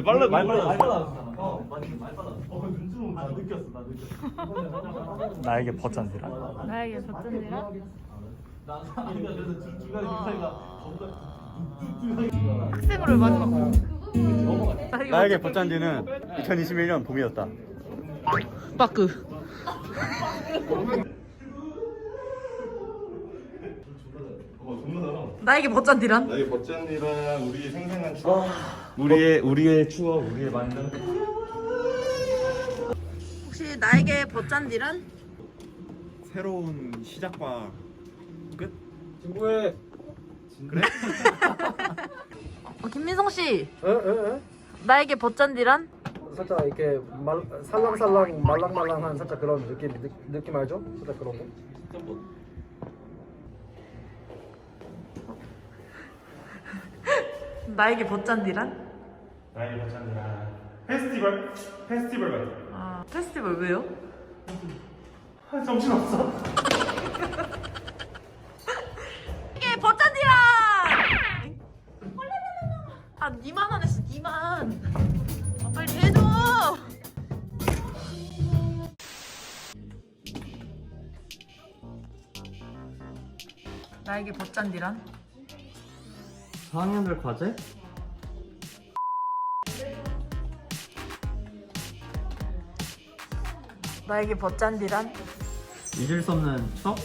빨라 많이 빨라. 어, 많이 많이 빨라. 어, 눈좀 나 느꼈어, 나 느꼈어. 나에게 버짠디라. 나에게 버튼이라? 나 아니가 그래서 중- 중간에 그 사이가 학생으로 마지막 나에게 버짠디는 2021년 봄이었다. 빠크 나 에게 버짠디란? 나의 버짠이랑 우리 생생한 추억 우리의 우리의 추억 우리의 만남 혹시 나에게 버짠디란? 새로운 시작과 끝? 친구의 어, 김민성 씨? 나에게 버짠디란? 살짝 이렇게 말, 살랑살랑 말랑말랑한 살짝 그런 느낌 느, 느낌 알죠? 살짝 그런 거. 나에게 버짠디란? 나의 버짠이랑 페스티벌? 페스티벌 같아 아 페스티벌 왜요? 정신없어 이게 버짠디란! 아 니만 안 했어 니만 아 빨리 해줘 나에게 버짠디란? 4학년들 과제? 나에게 버짠디란? 잊을 수 없는 추억?